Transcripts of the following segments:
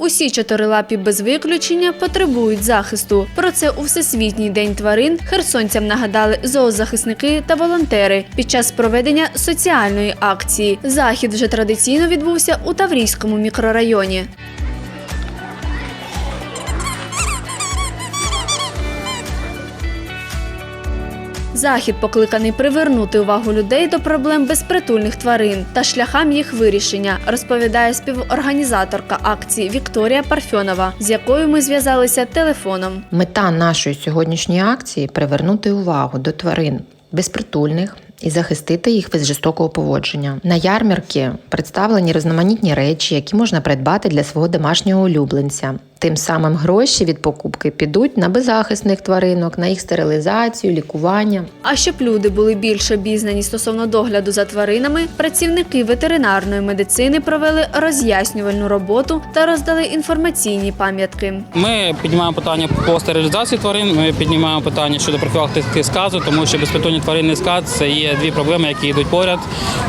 Усі чотирилапі без виключення потребують захисту. Про це у Всесвітній день тварин херсонцям нагадали зоозахисники та волонтери під час проведення соціальної акції. Захід вже традиційно відбувся у Таврійському мікрорайоні. Захід покликаний привернути увагу людей до проблем безпритульних тварин та шляхам їх вирішення, розповідає співорганізаторка акції Вікторія Парфьонова, з якою ми зв'язалися телефоном. Мета нашої сьогоднішньої акції привернути увагу до тварин безпритульних і захистити їх від жорстокого поводження. На ярмарки представлені різноманітні речі, які можна придбати для свого домашнього улюбленця. Тим самим гроші від покупки підуть на беззахисних тваринок, на їх стерилізацію, лікування. А щоб люди були більш обізнані стосовно догляду за тваринами, працівники ветеринарної медицини провели роз'яснювальну роботу та роздали інформаційні пам'ятки. Ми піднімаємо питання по стерилізації тварин. Ми піднімаємо питання щодо профілактики сказу, тому що безпритульні тварини сказ це є дві проблеми, які йдуть поряд.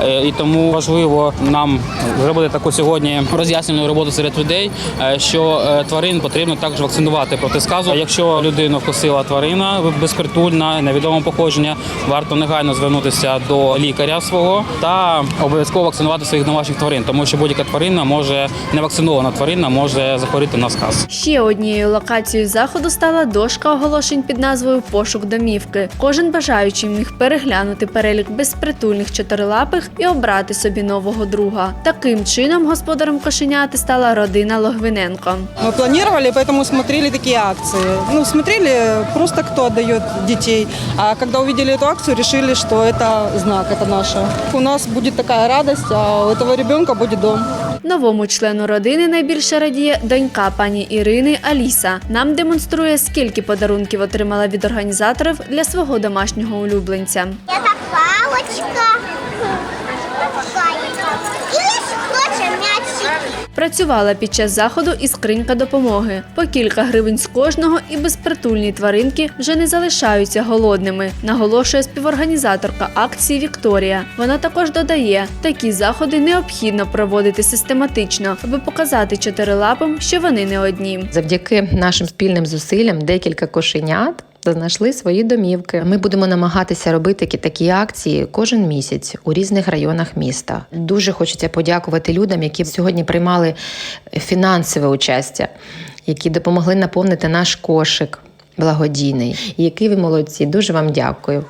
Е, І тому важливо нам зробити таку сьогодні роз'яснювальну роботу серед людей, е, що е, тварин потрібно також вакцинувати проти сказу. Якщо людину вкусила тварина безпритульна, невідомого походження, варто негайно звернутися до лікаря свого та обов'язково вакцинувати своїх домашніх тварин, тому що будь-яка тварина може невакцинована тварина може захворіти на сказ. Ще однією локацією заходу стала дошка оголошень під назвою Пошук домівки. Кожен бажаючий міг переглянути перелік безпритульних чотирилапих і обрати собі нового друга. Таким чином господарем кошеняти стала родина Логвиненко. Мы планировали, поэтому смотрели такие акции. Ну, смотрели просто, кто отдает детей. А когда увидели эту акцию, решили, что это знак, это наше. У нас будет такая радость, а у этого ребенка будет дом. Новому члену родини найбільше радіє донька пані Ірини Аліса. Нам демонструє, скільки подарунків отримала від організаторів для свого домашнього улюбленця. Это палочка. Працювала під час заходу і скринька допомоги. По кілька гривень з кожного і безпритульні тваринки вже не залишаються голодними, наголошує співорганізаторка акції Вікторія. Вона також додає, такі заходи необхідно проводити систематично, аби показати чотирилапим, що вони не одні. Завдяки нашим спільним зусиллям декілька кошенят знайшли свої домівки. Ми будемо намагатися робити такі акції кожен місяць у різних районах міста. Дуже хочеться подякувати людям, які сьогодні приймали фінансове участя, які допомогли наповнити наш кошик благодійний. Які ви молодці. Дуже вам дякую.